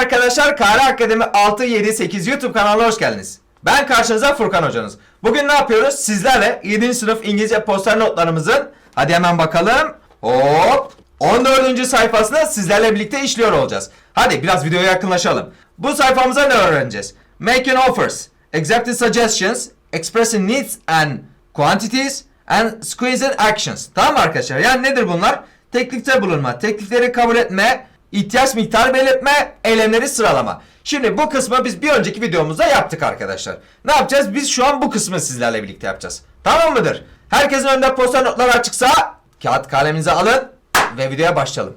arkadaşlar Kare Akademi 678 YouTube kanalına hoş geldiniz. Ben karşınızda Furkan hocanız. Bugün ne yapıyoruz? Sizlerle 7. sınıf İngilizce poster notlarımızın hadi hemen bakalım. Hop 14. sayfasını sizlerle birlikte işliyor olacağız. Hadi biraz videoya yakınlaşalım. Bu sayfamıza ne öğreneceğiz? Making offers, accepting suggestions, expressing needs and quantities and squeezing actions. Tamam mı arkadaşlar? Yani nedir bunlar? Teklifte bulunma, teklifleri kabul etme, ihtiyaç miktarı belirtme, eylemleri sıralama. Şimdi bu kısmı biz bir önceki videomuzda yaptık arkadaşlar. Ne yapacağız? Biz şu an bu kısmı sizlerle birlikte yapacağız. Tamam mıdır? Herkesin önünde poster notlar açıksa kağıt kaleminizi alın ve videoya başlayalım.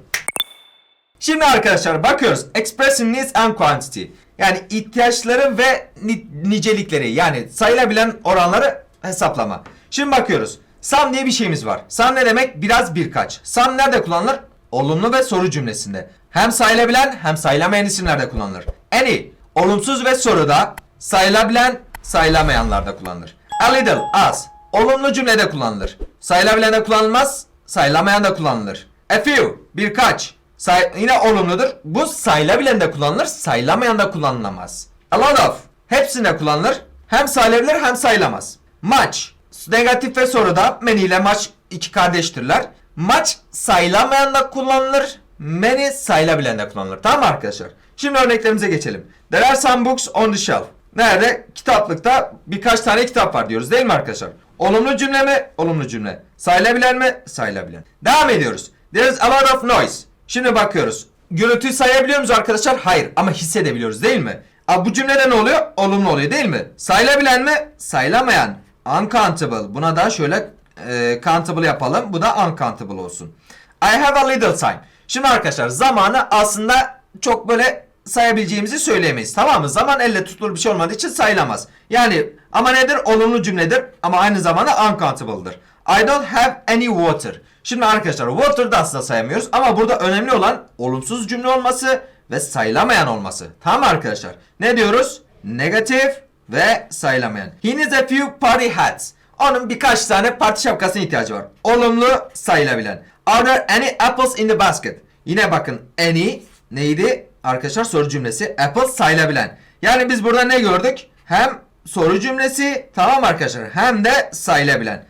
Şimdi arkadaşlar bakıyoruz. Expressing needs and quantity. Yani ihtiyaçları ve ni- nicelikleri yani sayılabilen oranları hesaplama. Şimdi bakıyoruz. Some diye bir şeyimiz var. Some ne demek? Biraz birkaç. Some nerede kullanılır? Olumlu ve soru cümlesinde. Hem sayılabilen hem sayılamayan isimlerde kullanılır. Any olumsuz ve soruda sayılabilen sayılamayanlarda kullanılır. A little az olumlu cümlede kullanılır. Sayılabilen de kullanılmaz, sayılamayan da kullanılır. A few birkaç Say yine olumludur. Bu sayılabilen de kullanılır, sayılamayan da kullanılamaz. A lot of hepsinde kullanılır. Hem sayılabilir hem sayılamaz. Much negatif ve soruda many ile much iki kardeştirler. Much sayılamayan da kullanılır. Many sayılabilen de kullanılır. Tamam mı arkadaşlar? Şimdi örneklerimize geçelim. There are some books on the shelf. Nerede? Kitaplıkta birkaç tane kitap var diyoruz değil mi arkadaşlar? Olumlu cümle mi? Olumlu cümle. Sayılabilen mi? Sayılabilen. Devam ediyoruz. There is a lot of noise. Şimdi bakıyoruz. Gürültüyü sayabiliyor muyuz arkadaşlar? Hayır ama hissedebiliyoruz değil mi? Abi bu cümlede ne oluyor? Olumlu oluyor değil mi? Sayılabilen mi? Sayılamayan. Uncountable. Buna da şöyle e, countable yapalım. Bu da uncountable olsun. I have a little time. Şimdi arkadaşlar zamanı aslında çok böyle sayabileceğimizi söyleyemeyiz. Tamam mı? Zaman elle tutulur bir şey olmadığı için sayılamaz. Yani ama nedir? Olumlu cümledir ama aynı zamanda uncountable'dır. I don't have any water. Şimdi arkadaşlar water da aslında sayamıyoruz ama burada önemli olan olumsuz cümle olması ve sayılamayan olması. Tamam arkadaşlar? Ne diyoruz? Negatif ve sayılamayan. He needs a few party hats. Onun birkaç tane parti şapkasına ihtiyacı var. Olumlu sayılabilen. Are there any apples in the basket? Yine bakın any neydi? Arkadaşlar soru cümlesi. Apple sayılabilen. Yani biz burada ne gördük? Hem soru cümlesi tamam arkadaşlar hem de sayılabilen.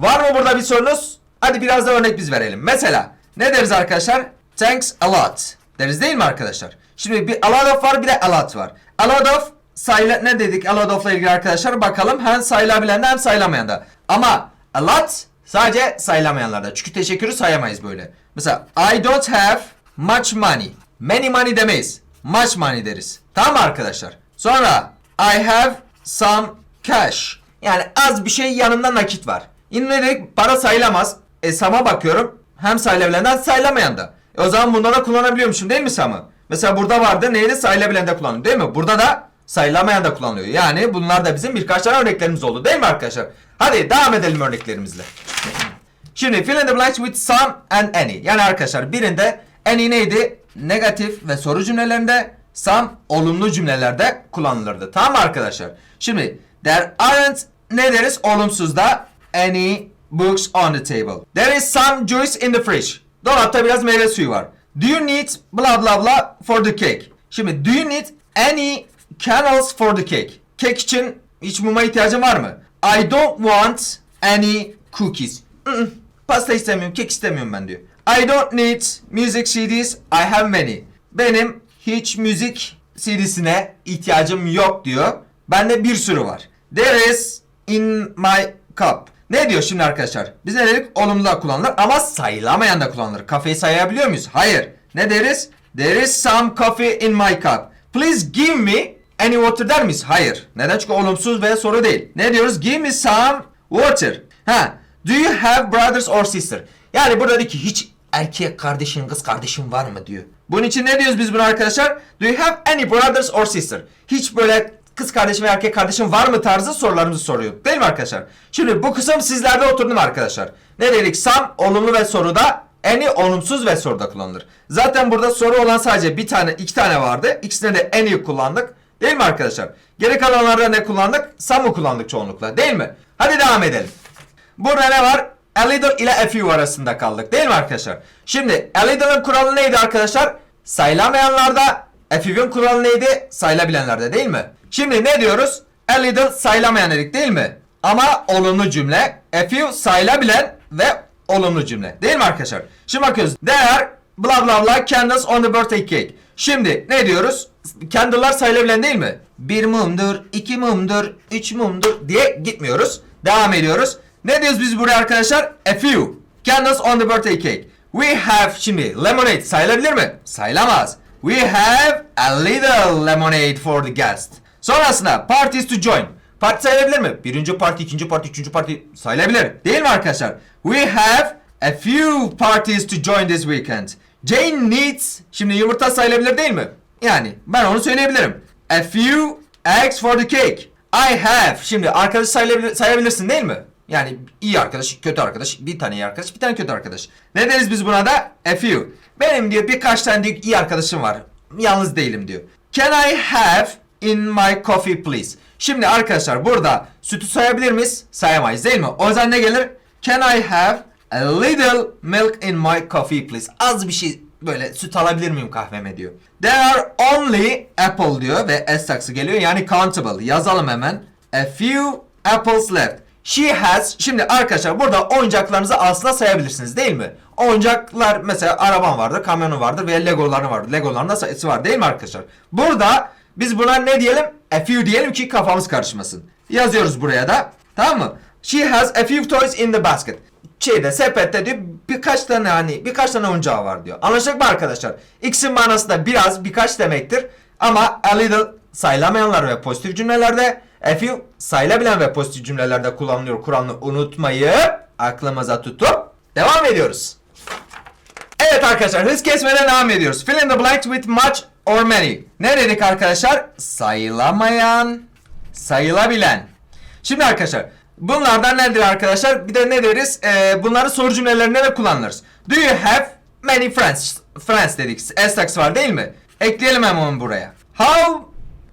Var mı burada bir sorunuz? Hadi biraz da örnek biz verelim. Mesela ne deriz arkadaşlar? Thanks a lot. Deriz değil mi arkadaşlar? Şimdi bir a lot of var bir de a lot var. A lot of sayıla ne dedik a lot of'la ilgili arkadaşlar bakalım hem sayılabilen de hem sayılamayan da. Ama a lot sadece sayılamayanlarda. Çünkü teşekkürü sayamayız böyle. Mesela I don't have much money. Many money demeyiz. Much money deriz. Tamam mı arkadaşlar? Sonra I have some cash. Yani az bir şey yanında nakit var. Dedik? Para sayılamaz. E Sam'a bakıyorum. Hem sayılabilenden sayılamayan da. E o zaman bunda da kullanabiliyormuşum değil mi Sam'ı? Mesela burada vardı neydi? Sayılabilen de kullanılıyor değil mi? Burada da sayılamayan da kullanılıyor. Yani bunlar da bizim birkaç tane örneklerimiz oldu değil mi arkadaşlar? Hadi devam edelim örneklerimizle. Şimdi fill in the blanks with some and any. Yani arkadaşlar birinde any neydi? Negatif ve soru cümlelerinde some olumlu cümlelerde kullanılırdı. Tamam arkadaşlar? Şimdi there aren't ne deriz? Olumsuzda any books on the table. There is some juice in the fridge. Dolapta biraz meyve suyu var. Do you need blah blah blah for the cake? Şimdi do you need any candles for the cake? Kek için hiç muma ihtiyacın var mı? I don't want any cookies. Mm-mm. Pasta istemiyorum, kek istemiyorum ben diyor. I don't need music CDs, I have many. Benim hiç müzik CD'sine ihtiyacım yok diyor. Bende bir sürü var. There is in my cup. Ne diyor şimdi arkadaşlar? Biz ne dedik? Olumlu da kullanılır ama sayılamayan da kullanılır. Kafeyi sayabiliyor muyuz? Hayır. Ne deriz? There is some coffee in my cup. Please give me any water der miyiz? Hayır. Neden? Çünkü olumsuz ve soru değil. Ne diyoruz? Give me some water. Ha. Do you have brothers or sister? Yani burada diyor ki hiç erkek kardeşin, kız kardeşin var mı diyor. Bunun için ne diyoruz biz buna arkadaşlar? Do you have any brothers or sister? Hiç böyle kız kardeşim ve erkek kardeşim var mı tarzı sorularımızı soruyor. Değil mi arkadaşlar? Şimdi bu kısım sizlerde oturdu mu arkadaşlar? Ne dedik? Some olumlu ve soruda any olumsuz ve soruda kullanılır. Zaten burada soru olan sadece bir tane, iki tane vardı. İkisine de any kullandık. Değil mi arkadaşlar? Geri kalanlarda ne kullandık? Some'u kullandık çoğunlukla. Değil mi? Hadi devam edelim. Burada ne var? A little ile a few arasında kaldık değil mi arkadaşlar? Şimdi a little'ın kuralı neydi arkadaşlar? Sayılamayanlarda A few'ün kuralı neydi? Sayılabilenlerde değil mi? Şimdi ne diyoruz? A little sayılamayan dedik değil mi? Ama olumlu cümle. A few sayılabilen ve olumlu cümle. Değil mi arkadaşlar? Şimdi bakıyoruz. There are blah blah blah candles on the birthday cake. Şimdi ne diyoruz? Candle'lar sayılabilen değil mi? Bir mumdur, iki mumdur, üç mumdur diye gitmiyoruz. Devam ediyoruz. Ne diyoruz biz buraya arkadaşlar? A few candles on the birthday cake. We have şimdi lemonade sayılabilir mi? Sayılamaz. We have a little lemonade for the guest. Sonrasında parties to join. Parti sayılabilir mi? Birinci parti, ikinci parti, üçüncü parti sayılabilir. Değil mi arkadaşlar? We have a few parties to join this weekend. Jane needs. Şimdi yumurta sayılabilir değil mi? Yani ben onu söyleyebilirim. A few eggs for the cake. I have. Şimdi arkadaş sayılabilir, sayabilirsin değil mi? Yani iyi arkadaş, kötü arkadaş, bir tane iyi arkadaş, bir tane kötü arkadaş. Ne deriz biz buna da? A few. Benim diyor birkaç tane diyor, iyi arkadaşım var. Yalnız değilim diyor. Can I have in my coffee please? Şimdi arkadaşlar burada sütü sayabilir miyiz? Sayamayız değil mi? O yüzden ne gelir? Can I have a little milk in my coffee please? Az bir şey böyle süt alabilir miyim kahveme diyor. There are only apple diyor ve S taksı geliyor yani countable. Yazalım hemen. A few apples left. She has şimdi arkadaşlar burada oyuncaklarınızı aslında sayabilirsiniz değil mi? Oyuncaklar mesela araban vardır, kamyonu vardır veya legoların vardır. Legoların da sayısı var değil mi arkadaşlar? Burada biz buna ne diyelim? A few diyelim ki kafamız karışmasın. Yazıyoruz buraya da. Tamam mı? She has a few toys in the basket. Şeyde sepette diyor birkaç tane hani birkaç tane oyuncağı var diyor. Anlaştık mı arkadaşlar? X'in manası da biraz birkaç demektir. Ama a little sayılamayanlar ve pozitif cümlelerde a few sayılabilen ve pozitif cümlelerde kullanılıyor. Kur'an'ı unutmayıp aklımıza tutup devam ediyoruz. Evet arkadaşlar hız kesmeden devam ediyoruz. Fill in the blanks with much or many. Ne dedik arkadaşlar? Sayılamayan, sayılabilen. Şimdi arkadaşlar bunlardan nedir arkadaşlar? Bir de ne deriz? Ee, bunları soru cümlelerinde de kullanırız. Do you have many friends? Friends dedik. S var değil mi? Ekleyelim hemen buraya. How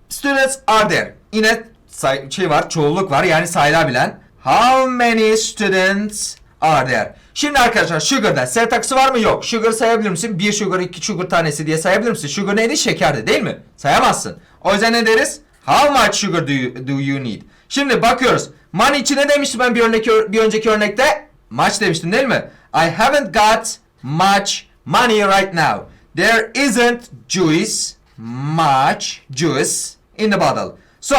students are there? Yine say- şey var, çoğulluk var yani sayılabilen. How many students are there? Şimdi arkadaşlar sugar'da S var mı? Yok. Sugar sayabilir misin? Bir sugar, iki sugar tanesi diye sayabilir misin? Sugar neydi? Şekerdi değil mi? Sayamazsın. O yüzden ne deriz? How much sugar do you, do you need? Şimdi bakıyoruz. Money için ne demiştim ben bir önceki, bir önceki örnekte? Much demiştim değil mi? I haven't got much money right now. There isn't juice, much juice in the bottle. So,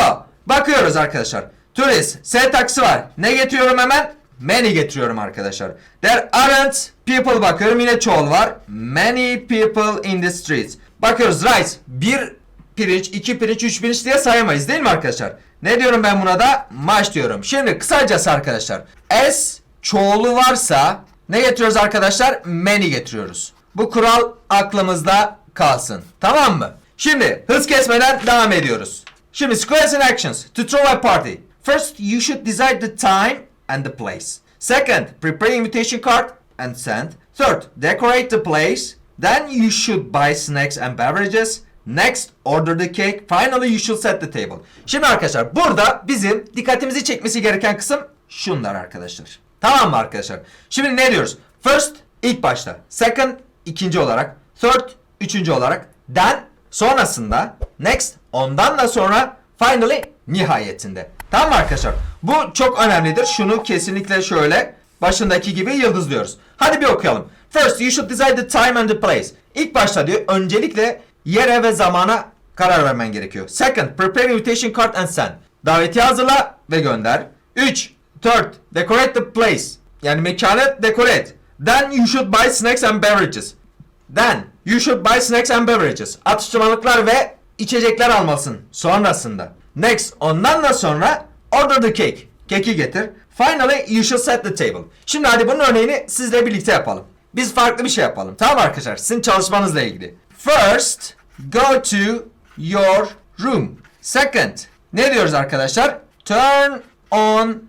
bakıyoruz arkadaşlar. Tourist, S taksi var. Ne getiriyorum hemen? Many getiriyorum arkadaşlar. There aren't people bakıyorum yine çoğul var. Many people in the streets. Bakıyoruz rice. Bir pirinç, iki pirinç, üç pirinç diye sayamayız değil mi arkadaşlar? Ne diyorum ben buna da? Much diyorum. Şimdi kısacası arkadaşlar. S çoğulu varsa ne getiriyoruz arkadaşlar? Many getiriyoruz. Bu kural aklımızda kalsın. Tamam mı? Şimdi hız kesmeden devam ediyoruz. Şimdi squares and actions to throw a party. First, you should decide the time and the place. Second, prepare invitation card and send. Third, decorate the place. Then you should buy snacks and beverages. Next, order the cake. Finally, you should set the table. Şimdi arkadaşlar burada bizim dikkatimizi çekmesi gereken kısım şunlar arkadaşlar. Tamam mı arkadaşlar? Şimdi ne diyoruz? First, ilk başta. Second, ikinci olarak. Third, üçüncü olarak. Then, sonrasında. Next, ondan da sonra. Finally, nihayetinde. Tamam mı arkadaşlar? Bu çok önemlidir. Şunu kesinlikle şöyle başındaki gibi yıldızlıyoruz. Hadi bir okuyalım. First, you should decide the time and the place. İlk başta diyor öncelikle yere ve zamana karar vermen gerekiyor. Second, prepare invitation card and send. Davetiye hazırla ve gönder. 3. Third, decorate the place. Yani mekanı dekore et. Then you should buy snacks and beverages. Then you should buy snacks and beverages. Atıştırmalıklar ve içecekler almalısın sonrasında. Next ondan da sonra order the cake. Keki getir. Finally you should set the table. Şimdi hadi bunun örneğini sizle birlikte yapalım. Biz farklı bir şey yapalım. Tamam arkadaşlar sizin çalışmanızla ilgili. First go to your room. Second ne diyoruz arkadaşlar? Turn on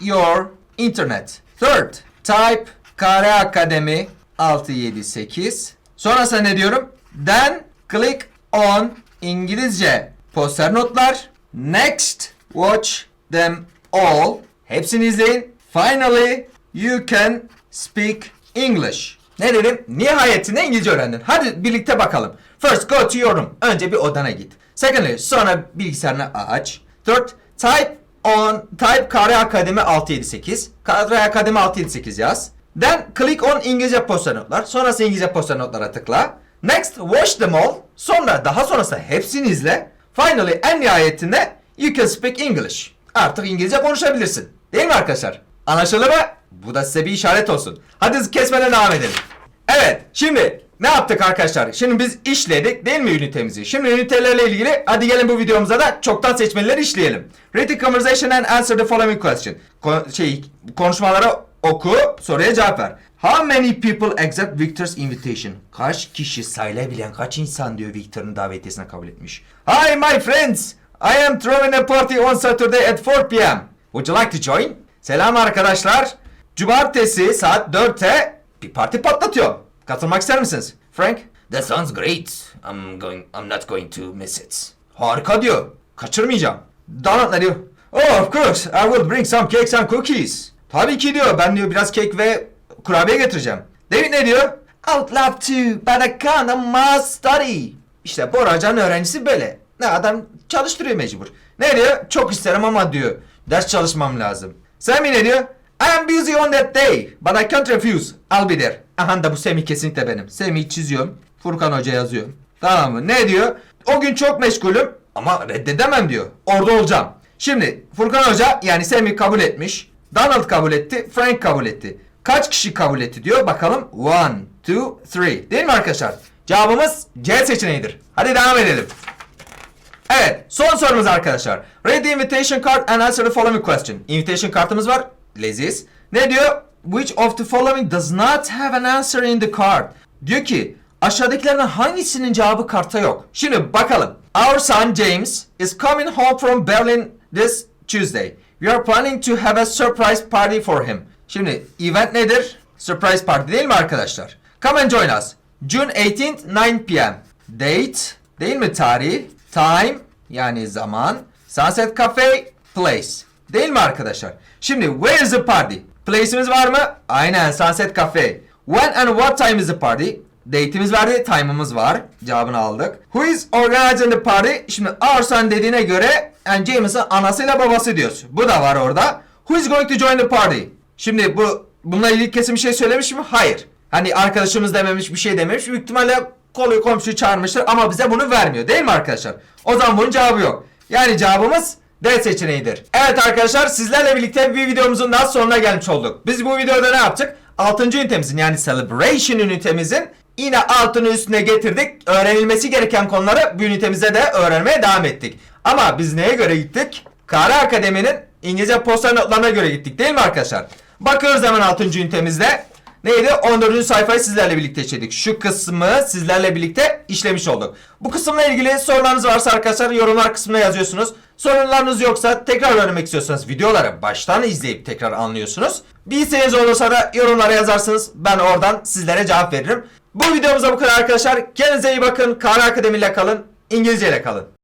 your internet. Third type Kare Akademi 678. Sonrasında ne diyorum? Then click on İngilizce poster notlar. Next watch them all. Hepsini izleyin. Finally you can speak English. Ne dedim? Nihayetinde İngilizce öğrendin. Hadi birlikte bakalım. First go to your room. Önce bir odana git. Secondly, sonra bilgisayarını aç. Third, type on type Kare Akademi 678. Kare Akademi 678 yaz. Then click on İngilizce posta notlar. Sonrası İngilizce posta notlara tıkla. Next, watch them all. Sonra daha sonrasında hepsini izle. Finally, en nihayetinde you can speak English. Artık İngilizce konuşabilirsin. Değil mi arkadaşlar? Anlaşıldı mı? Bu da size bir işaret olsun. Hadi kesmeden devam edelim. Evet, şimdi ne yaptık arkadaşlar? Şimdi biz işledik değil mi ünitemizi? Şimdi ünitelerle ilgili hadi gelin bu videomuza da çoktan seçmelileri işleyelim. Read the conversation and answer the following question. Ko- şey, konuşmaları oku, soruya cevap ver. How many people accept Victor's invitation? Kaç kişi sayılabilen kaç insan diyor Victor'ın davetiyesine kabul etmiş. Hi my friends! I am throwing a party on Saturday at 4 p.m. Would you like to join? Selam arkadaşlar. Cumartesi saat 4'te bir parti patlatıyor. Katılmak ister misiniz? Frank? That sounds great. I'm going I'm not going to miss it. Harika diyor. Kaçırmayacağım. Donald ne diyor? Oh of course. I will bring some cakes and cookies. Tabii ki diyor. Ben diyor biraz kek ve kurabiye getireceğim. David ne diyor? I would love to, but I can't. I must study. İşte Boracan öğrencisi böyle. Ne adam çalıştırıyor mecbur. Ne diyor? Çok isterim ama diyor. Ders çalışmam lazım. Semih ne diyor? I am busy on that day, but I can't refuse. I'll be there. Aha da bu Semih kesinlikle benim. Semih çiziyorum. Furkan Hoca yazıyor. Tamam mı? Ne diyor? O gün çok meşgulüm ama reddedemem diyor. Orada olacağım. Şimdi Furkan Hoca yani Semih kabul etmiş. Donald kabul etti. Frank kabul etti. Kaç kişi kabul etti diyor. Bakalım. One, two, three. Değil mi arkadaşlar? Cevabımız C seçeneğidir. Hadi devam edelim. Evet, son sorumuz arkadaşlar. Read the invitation card and answer the following question. Invitation kartımız var. Leziz. Ne diyor? Which of the following does not have an answer in the card? Diyor ki aşağıdakilerden hangisinin cevabı kartta yok? Şimdi bakalım. Our son James is coming home from Berlin this Tuesday. We are planning to have a surprise party for him. Şimdi event nedir? Surprise party değil mi arkadaşlar? Come and join us. June 18th 9 p.m. Date değil mi tarih? Time yani zaman. Sunset Cafe place. Değil mi arkadaşlar? Şimdi where is the party? Place'imiz var mı? Aynen Sunset Cafe. When and what time is the party? Date'imiz verdi, time'ımız var. Cevabını aldık. Who is organizing the party? Şimdi our son dediğine göre yani James'ın anasıyla babası diyoruz. Bu da var orada. Who is going to join the party? Şimdi bu bununla ilgili kesin bir şey söylemiş mi? Hayır. Hani arkadaşımız dememiş bir şey dememiş. Büyük ihtimalle kolu komşuyu çağırmıştır ama bize bunu vermiyor değil mi arkadaşlar? O zaman bunun cevabı yok. Yani cevabımız D seçeneğidir. Evet arkadaşlar sizlerle birlikte bir videomuzun daha sonuna gelmiş olduk. Biz bu videoda ne yaptık? 6. ünitemizin yani Celebration ünitemizin yine altını üstüne getirdik. Öğrenilmesi gereken konuları bu ünitemizde de öğrenmeye devam ettik. Ama biz neye göre gittik? Kara Akademi'nin İngilizce posta notlarına göre gittik değil mi arkadaşlar? Bakıyoruz hemen 6. ünitemizde. Neydi? 14. sayfayı sizlerle birlikte işledik. Şu kısmı sizlerle birlikte işlemiş olduk. Bu kısımla ilgili sorularınız varsa arkadaşlar yorumlar kısmına yazıyorsunuz. Sorularınız yoksa tekrar öğrenmek istiyorsanız videoları baştan izleyip tekrar anlıyorsunuz. Bir isteğiniz olursa da yorumlara yazarsınız. Ben oradan sizlere cevap veririm. Bu videomuzda bu kadar arkadaşlar. Kendinize iyi bakın. Kara Akademi ile kalın. İngilizce ile kalın.